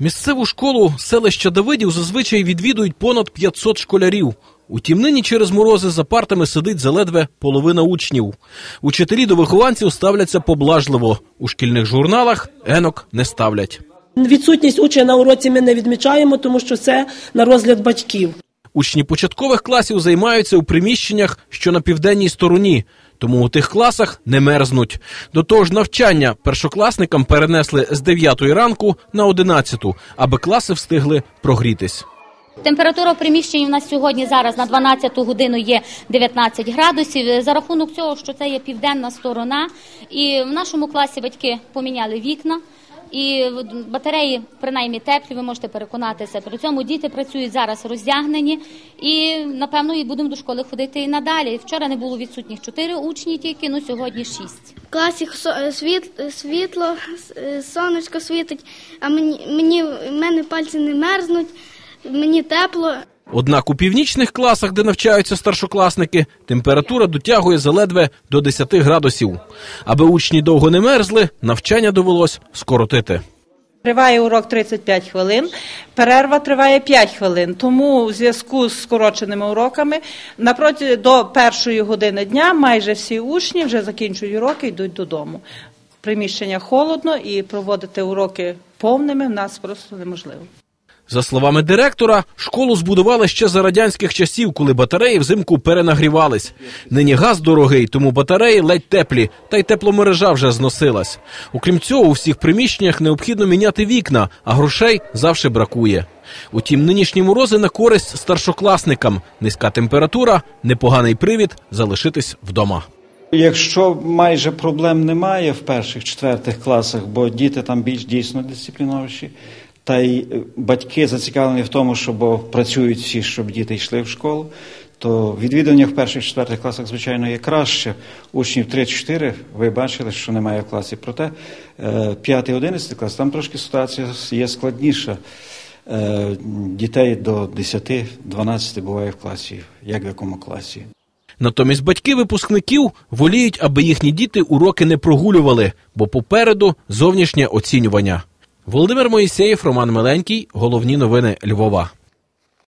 Місцеву школу селища Давидів зазвичай відвідують понад 500 школярів. Утім, нині через морози за партами сидить заледве половина учнів. Учителі до вихованців ставляться поблажливо. У шкільних журналах енок не ставлять. Відсутність учня на уроці ми не відмічаємо, тому що це на розгляд батьків. Учні початкових класів займаються у приміщеннях, що на південній стороні, тому у тих класах не мерзнуть. До того ж, навчання першокласникам перенесли з 9 ранку на 11, аби класи встигли прогрітись. Температура в приміщенні у нас сьогодні зараз на 12 годину є 19 градусів. За рахунок цього, що це є південна сторона, і в нашому класі батьки поміняли вікна. І батареї принаймні теплі, ви можете переконатися. При цьому діти працюють зараз роздягнені, і напевно і будемо до школи ходити і надалі. Вчора не було відсутніх 4 учні тільки, ну сьогодні 6. В класі е, світ, світло, е, сонечко світить, а мені, мені мене пальці не мерзнуть, мені тепло. Однак у північних класах, де навчаються старшокласники, температура дотягує заледве до 10 градусів. Аби учні довго не мерзли, навчання довелось скоротити. Триває урок 35 хвилин, перерва триває 5 хвилин. Тому у зв'язку з скороченими уроками напроти до першої години дня майже всі учні вже закінчують уроки, йдуть додому. Приміщення холодно і проводити уроки повними в нас просто неможливо. За словами директора, школу збудували ще за радянських часів, коли батареї взимку перенагрівались. Нині газ дорогий, тому батареї ледь теплі, та й тепломережа вже зносилась. Окрім цього, у всіх приміщеннях необхідно міняти вікна, а грошей завжди бракує. Утім, нинішні морози на користь старшокласникам. Низька температура, непоганий привід залишитись вдома. Якщо майже проблем немає в перших четвертих класах, бо діти там більш дійсно дисципліновіші, та й е, батьки зацікавлені в тому, що бо працюють всі, щоб діти йшли в школу, то відвідування в перших четвертих класах, звичайно, є краще. Учнів 3-4, ви бачили, що немає в класі. Проте 5-11 клас, там трошки ситуація є складніша. Е, Дітей до 10-12 буває в класі, як в якому класі. Натомість батьки випускників воліють, аби їхні діти уроки не прогулювали, бо попереду зовнішнє оцінювання. Володимир Моїсеєв, Роман Миленький. Головні новини Львова.